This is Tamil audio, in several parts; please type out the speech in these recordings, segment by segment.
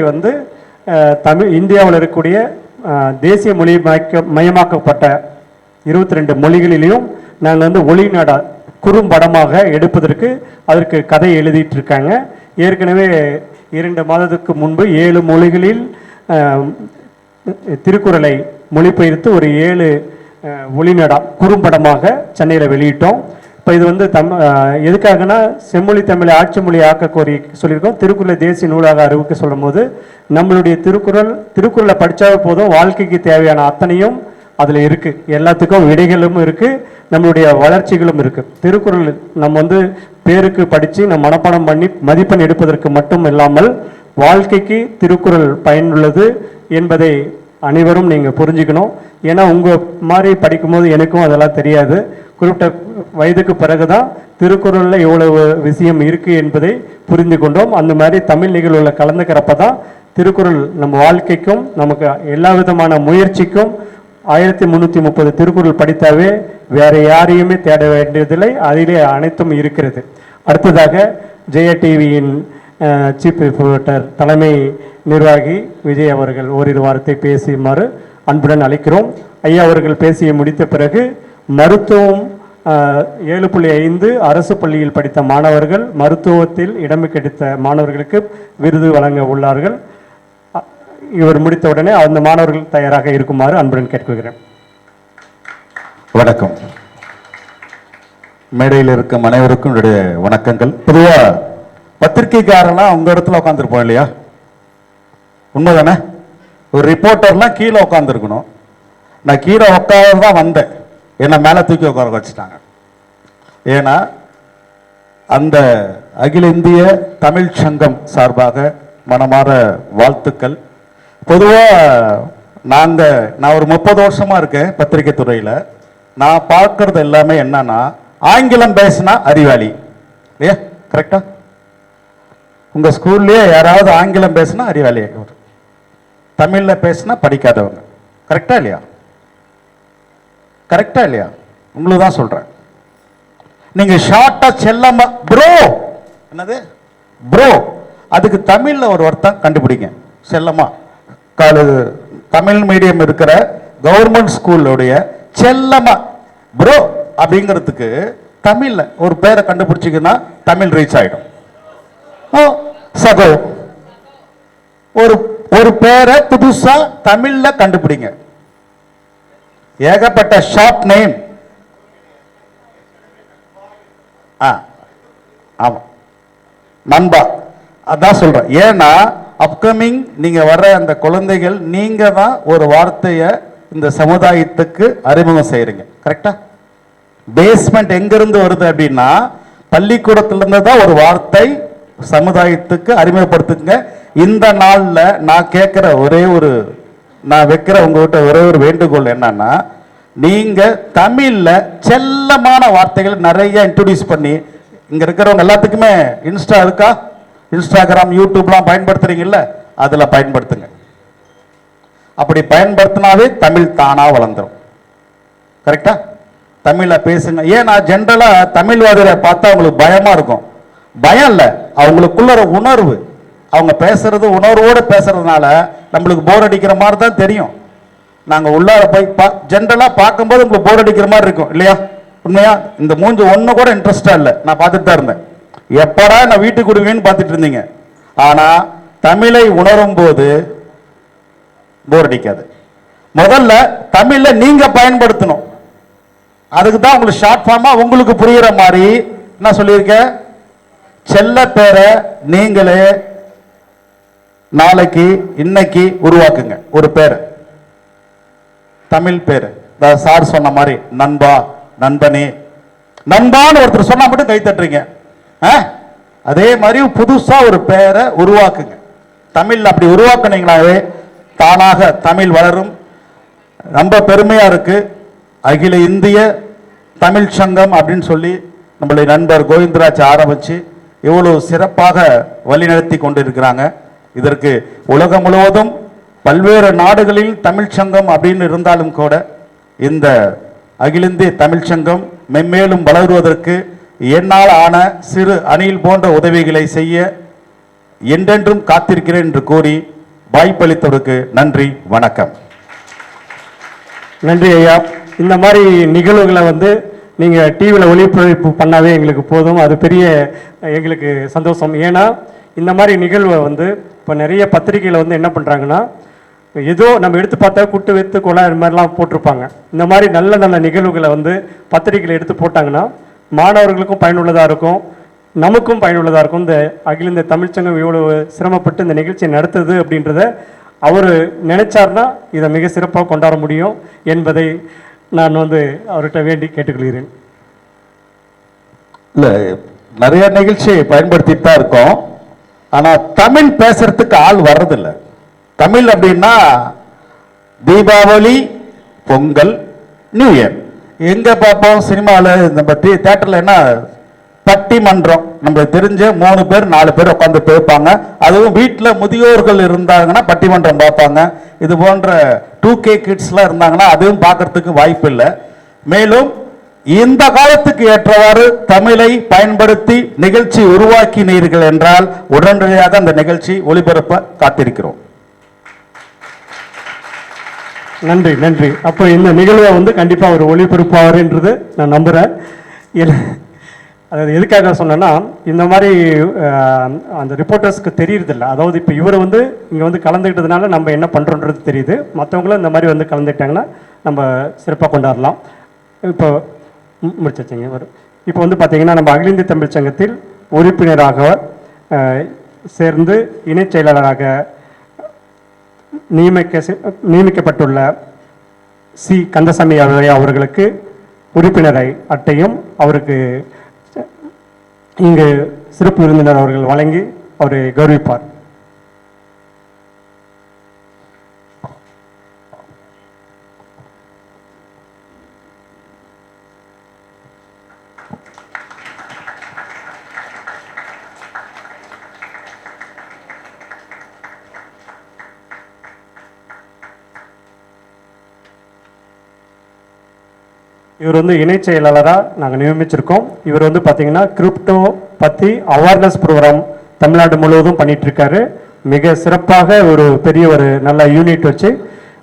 வந்து தமிழ் இந்தியாவில் இருக்கக்கூடிய தேசிய மொழி மயக்க மயமாக்கப்பட்ட இருபத்தி ரெண்டு மொழிகளிலையும் நாங்கள் வந்து ஒளி நாடா குறும்படமாக எடுப்பதற்கு அதற்கு கதை எழுதிட்டு இருக்காங்க ஏற்கனவே இரண்டு மாதத்துக்கு முன்பு ஏழு மொழிகளில் திருக்குறளை மொழிபெயர்த்து ஒரு ஏழு ஒளிநடா குறும்படமாக சென்னையில் வெளியிட்டோம். இப்போ இது வந்து தம் எதுக்காகன்னா எதுக்காகனா செம்மொழி தமிழை ஆட்சி மொழி ஆக்க கோரி சொல்லியிருக்கோம். திருக்குறளை தேசிய நூலாக அறிவிக்க சொல்லும்போது நம்மளுடைய திருக்குறள் திருக்குறளை படித்தாவே போதும் வாழ்க்கைக்கு தேவையான அத்தனையும் அதில் இருக்குது எல்லாத்துக்கும் விடைகளும் இருக்குது நம்மளுடைய வளர்ச்சிகளும் இருக்குது திருக்குறள் நம்ம வந்து பேருக்கு படித்து நம்ம மனப்பாடம் பண்ணி மதிப்பெண் எடுப்பதற்கு மட்டும் இல்லாமல் வாழ்க்கைக்கு திருக்குறள் பயனுள்ளது என்பதை அனைவரும் நீங்கள் புரிஞ்சுக்கணும். ஏன்னா உங்கள் மாதிரி படிக்கும்போது எனக்கும் அதெல்லாம் தெரியாது. குறிப்பிட்ட வயதுக்கு பிறகு தான் திருக்குறளில் இவ்வளவு விஷயம் இருக்குது என்பதை புரிந்து கொண்டோம். அந்த மாதிரி தமிழ் நிகழ்வில் கலந்துக்கிறப்ப தான் திருக்குறள் நம்ம வாழ்க்கைக்கும் நமக்கு எல்லா விதமான முயற்சிக்கும் ஆயிரத்தி முந்நூற்றி முப்பது திருக்குறள் படித்தாவே வேறு யாரையுமே தேட வேண்டியதில்லை. அதிலே அனைத்தும் இருக்கிறது. அடுத்ததாக ஜெய டிவியின் சீஃப் ரிப்போர்ட்டர் தலைமை நிர்வாகி விஜய் அவர்கள் ஓரிரு வாரத்தை பேசுமாறு அன்புடன் அழைக்கிறோம். ஐயா அவர்கள் பேசி முடித்த பிறகு மருத்துவம் ஏழு புள்ளி ஐந்து அரசு பள்ளியில் படித்த மாணவர்கள் மருத்துவத்தில் இடம் கிடைத்த மாணவர்களுக்கு விருது வழங்க உள்ளார்கள். இவர் முடித்த உடனே அந்த மாணவர்கள் தயாராக இருக்குமாறு அன்புடன் கேட்டுக்கொள்கிறேன். வணக்கம். மேடையில் இருக்கும் அனைவருக்கும் என்னுடைய வணக்கங்கள். பொதுவாக பத்திரிக்கைக்காரெல்லாம் உங்க இடத்துல உட்காந்துருப்போம் இல்லையா? உண்மைதானே? ஒரு ரிப்போர்ட்டர்லாம் கீழே உட்காந்துருக்கணும் நான் கீழே உட்காந்து தான் வந்தேன். என்னை மேலே தூக்கி உட்கார வச்சுட்டாங்க. ஏன்னா அந்த அகில இந்திய தமிழ் சங்கம் சார்பாக மனமாற வாழ்த்துக்கள். பொதுவாக நாங்கள் நான் ஒரு முப்பது வருஷமாக இருக்கேன் பத்திரிகை துறையில். நான் பார்க்கறது எல்லாமே என்னன்னா ஆங்கிலம் பேசினா அறிவாளி. இல்லையா? கரெக்டா உங்கள் ஸ்கூல்லேயே யாராவது ஆங்கிலம் பேசினா அறிவாளி. தமிழில் பேசினா படிக்காதவங்க. கரெக்டா இல்லையா? கரெக்டா இல்லையா? உங்களுக்கு தான் சொல்றேன். நீங்க ஷார்ட்டா செல்லமா ப்ரோ என்னது? ப்ரோ அதுக்கு தமிழ்ல ஒரு அர்த்தம் கண்டுபிடிங்க. செல்லமா. காலு தமிழ் மீடியம் இருக்கிற கவர்மெண்ட் ஸ்கூலுடைய செல்லமா ப்ரோ அப்படிங்கிறதுக்கு தமிழ்ல ஒரு பேரை கண்டுபிடிச்சிங்கன்னா தமிழ் ரீச் ஆயிடும். ஓ சகோ. ஒரு ஒரு பேரை புதுசா தமிழ்ல கண்டுபிடிங்க. ஏகப்பட்ட ஷாப் நேம் ஆ ஆமாம் நண்பா அதான் சொல்கிறேன் ஏன்னா அப்கமிங் நீங்கள் வர்ற அந்த குழந்தைகள் நீங்கள் தான் ஒரு வார்த்தையை இந்த சமுதாயத்துக்கு அறிமுகம் செய்கிறீங்க கரெக்டா பேஸ்மெண்ட் எங்கேருந்து வருது அப்படின்னா பள்ளிக்கூடத்துலேருந்து தான் ஒரு வார்த்தை சமுதாயத்துக்கு அறிமுகப்படுத்துங்க. இந்த நாளில் நான் கேட்குற ஒரே ஒரு நான் வைக்கிற உங்ககிட்ட ஒரே ஒரு வேண்டுகோள் என்னன்னா நீங்க தமிழ்ல செல்லமான வார்த்தைகள் நிறைய இன்ட்ரடியூஸ் பண்ணி இங்க இருக்கிறவங்க எல்லாத்துக்குமே இன்ஸ்டா இருக்கா? இன்ஸ்டாகிராம் யூடியூப்லாம் பயன்படுத்துறீங்கல்ல அதில் பயன்படுத்துங்க. அப்படி பயன்படுத்தினாவே தமிழ் தானாக வளர்ந்துடும் கரெக்டா தமிழை பேசுங்க. ஏன் நான் ஜென்ரலாக தமிழ்வாதிகளை பார்த்தா அவங்களுக்கு பயமாக இருக்கும். பயம் இல்லை. அவங்களுக்குள்ள உணர்வு. அவங்க பேசுறது உணர்வோடு பேசுறதுனால நம்மளுக்கு போர் அடிக்கிற மாதிரி தான் தெரியும். நாங்கள் உள்ளார போய் பா ஜென்ரலாக பார்க்கும்போது உங்களுக்கு போர் அடிக்கிற மாதிரி இருக்கும் இல்லையா? உண்மையா? இந்த மூஞ்சி ஒன்று கூட இன்ட்ரெஸ்டாக இல்லை. நான் பார்த்துட்டு தான் இருந்தேன். எப்படா நான் வீட்டுக்கு விடுவேன்னு பார்த்துட்டு இருந்தீங்க. ஆனால் தமிழை உணரும் போது போர் அடிக்காது. முதல்ல தமிழை நீங்கள் பயன்படுத்தணும். அதுக்கு தான் உங்களுக்கு ஷார்ட் ஃபார்மாக உங்களுக்கு புரிகிற மாதிரி என்ன சொல்லியிருக்கேன்? செல்ல பேரை நீங்களே நாளைக்கு இன்னைக்கு உருவாக்குங்க. ஒரு பேர். தமிழ் பேர். சார் சொன்ன மாதிரி நண்பா நண்பனே. நண்பான்னு ஒருத்தர் சொன்னா மட்டும் கை தட்டுறீங்க. ஆ? அதே மாதிரி புதுசா ஒரு பேரை உருவாக்குங்க. தமிழ் அப்படி உருவாக்குனீங்களாவே தானாக தமிழ் வளரும். ரொம்ப பெருமையா இருக்கு. அகில இந்திய தமிழ் சங்கம் அப்படின்னு சொல்லி நம்மளுடைய நண்பர் கோவிந்தராஜ் ஆரம்பிச்சு இவ்வளவு சிறப்பாக வழிநடத்தி கொண்டிருக்கிறாங்க. இதற்கு உலகம் முழுவதும் பல்வேறு நாடுகளில் தமிழ் சங்கம் அப்படின்னு இருந்தாலும் கூட இந்த அகில இந்திய தமிழ் சங்கம் மென்மேலும் வளருவதற்கு என்னால் ஆன சிறு அணில் போன்ற உதவிகளை செய்ய என்றென்றும் காத்திருக்கிறேன் என்று கூறி வாய்ப்பளித்தவருக்கு நன்றி வணக்கம். நன்றி ஐயா. இந்த மாதிரி நிகழ்வுகளை வந்து நீங்கள் டிவியில் ஒளிபரப்பு பண்ணாவே எங்களுக்கு போதும். அது பெரிய எங்களுக்கு சந்தோஷம். ஏன்னா இந்த மாதிரி நிகழ்வை வந்து இப்போ நிறைய பத்திரிகையில் வந்து என்ன பண்ணுறாங்கன்னா ஏதோ நம்ம எடுத்து பார்த்தா குட்டு வெத்து கொலை இது மாதிரிலாம் போட்டிருப்பாங்க. இந்த மாதிரி நல்ல நல்ல நிகழ்வுகளை வந்து பத்திரிகையில் எடுத்து போட்டாங்கன்னா மாணவர்களுக்கும் பயனுள்ளதாக இருக்கும். நமக்கும் பயனுள்ளதாக இருக்கும். இந்த அகில இந்த தமிழ்ச்சங்கம் இவ்வளோ சிரமப்பட்டு இந்த நிகழ்ச்சியை நடத்துது அப்படின்றத அவர் நினைச்சார்னா இதை மிக சிறப்பாக கொண்டாட முடியும் என்பதை நான் வந்து அவர்கிட்ட வேண்டி கேட்டுக்கொள்கிறேன். இல்லை நிறைய நிகழ்ச்சியை பயன்படுத்திட்டு தான் இருக்கோம். ஆனால் தமிழ் பேசுறதுக்கு ஆள் வர்றதில்ல. தமிழ் அப்படின்னா தீபாவளி பொங்கல் நியூ இயர். எங்கே பார்ப்போம் சினிமாவில் இந்த பற்றி தேட்டரில் என்ன பட்டிமன்றம். நம்மளுக்கு தெரிஞ்ச மூணு பேர் நாலு பேர் உட்காந்து பேப்பாங்க. அதுவும் வீட்டில் முதியோர்கள் இருந்தாங்கன்னா பட்டிமன்றம் பார்ப்பாங்க. இது போன்ற டூ கே கிட்ஸ்லாம் இருந்தாங்கன்னா அதுவும் பார்க்கறதுக்கு வாய்ப்பு இல்லை மேலும் இந்த காலத்துக்கு ஏற்றவாறு தமிழை பயன்படுத்தி நிகழ்ச்சி உருவாக்கினீர்கள் என்றால் உடனடியாக அந்த நிகழ்ச்சி ஒளிபரப்ப காத்திருக்கிறோம். நன்றி நன்றி. அப்போ இந்த நிகழ்வை வந்து கண்டிப்பாக ஒரு ஒளிபரப்பாருன்றது நான் நம்புகிறேன் அதாவது எதுக்காக சொன்னேன்னா இந்த மாதிரி அந்த ரிப்போர்ட்டர்ஸ்க்கு தெரியறதில்ல. அதாவது இப்போ இவர் வந்து இங்கே வந்து கலந்துக்கிட்டதுனால நம்ம என்ன பண்ணுறோன்றது தெரியுது. மற்றவங்களும் இந்த மாதிரி வந்து கலந்துக்கிட்டாங்கன்னா நம்ம சிறப்பாக கொண்டாடலாம். இப்போ முடிச்சாச்சுங்க ஒரு இப்போ வந்து பார்த்தீங்கன்னா நம்ம அகில இந்திய தமிழ் சங்கத்தில் உறுப்பினராக சேர்ந்து இணைச் செயலாளராக நியமிக்க நியமிக்கப்பட்டுள்ள சி. கந்தசாமி அவர்கள் அவர்களுக்கு உறுப்பினரை அட்டையும் அவருக்கு இங்கு சிறப்பு விருந்தினர் அவர்கள் வழங்கி அவரை கௌரவிப்பார். இவர் வந்து இணைச் செயலாளராக நாங்கள் நியமிச்சிருக்கோம். இவர் வந்து பார்த்தீங்கன்னா கிரிப்டோ பற்றி அவேர்னஸ் ப்ரோக்ராம் தமிழ்நாடு முழுவதும் பண்ணிகிட்ருக்காரு மிக சிறப்பாக ஒரு பெரிய ஒரு நல்ல யூனிட் வச்சு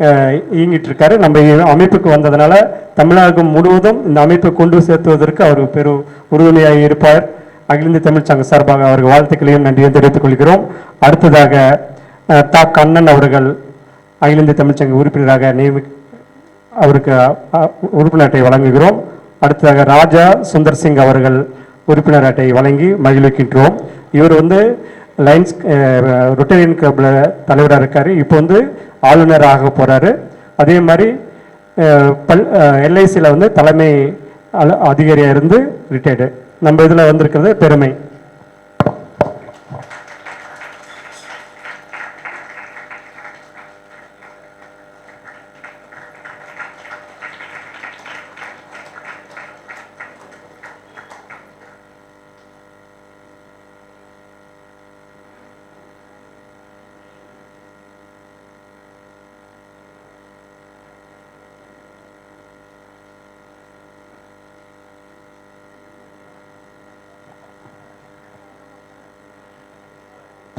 அஹ், நம்ம அமைப்புக்கு வந்ததுனால தமிழகம் முழுவதும் இந்த அமைப்பை கொண்டு சேர்த்துவதற்கு அவர் பெரு உறுதுணையாக இருப்பார். அகில இந்திய தமிழ் சங்க சார்பாக அவருக்கு வாழ்த்துக்களையும் நன்றியும் தெரிவித்துக் கொள்கிறோம். அடுத்ததாக அஹ், தா கண்ணன் அவர்கள் அகில இந்திய தமிழ்ச்சங்க உறுப்பினராக நியமி அவருக்கு உறுப்பினர் அட்டை வழங்குகிறோம். அடுத்ததாக ராஜா சுந்தர் சிங் அவர்கள் உறுப்பினர் அட்டை வழங்கி மகிழ்விக்கின்றோம். இவர் வந்து லைன்ஸ் ரொட்டேரியன் கிளப்பில் தலைவராக இருக்கார். இப்போ வந்து ஆளுநர் போகிறாரு அதே மாதிரி பல் எல்ஐசியில் வந்து தலைமை அல- அதிகாரியாக இருந்து ரிட்டையர்டு நம்ம இதில் வந்திருக்கிறது பெருமை.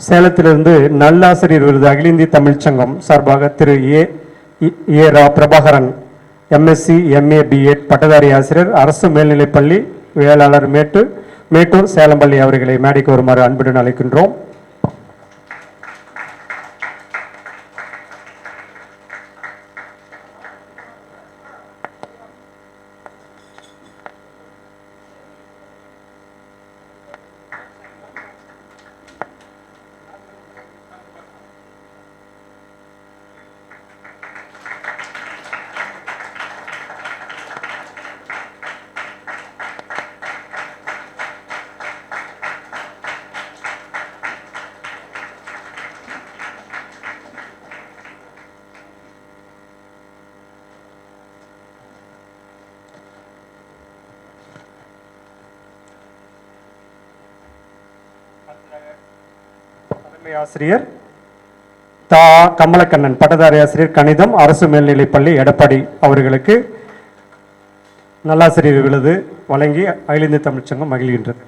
சேலத்திலிருந்து நல்லாசிரியர் விருது அகில இந்திய தமிழ்ச்சங்கம் சார்பாக திரு ஏ இ- A raw Prabhakaran M Sc M A B Ed பட்டதாரி ஆசிரியர் அரசு மேல்நிலைப்பள்ளி வேளாளர் மேட்டு மேட்டூர் சேலம்பள்ளி அவர்களை மேடைக்கு வருமாறு அன்புடன் அழைக்கின்றோம். பட்டதாரி ஆசிரியர் தா. கமலக்கண்ணன் பட்டதாரி ஆசிரியர் கணிதம் அரசு மேல்நிலைப்பள்ளி எடப்பாடி அவர்களுக்கு நல்லாசிரியர் விருது வழங்கி அகில இந்திய தமிழ்ச்சங்கம் மகிழ்கின்றது.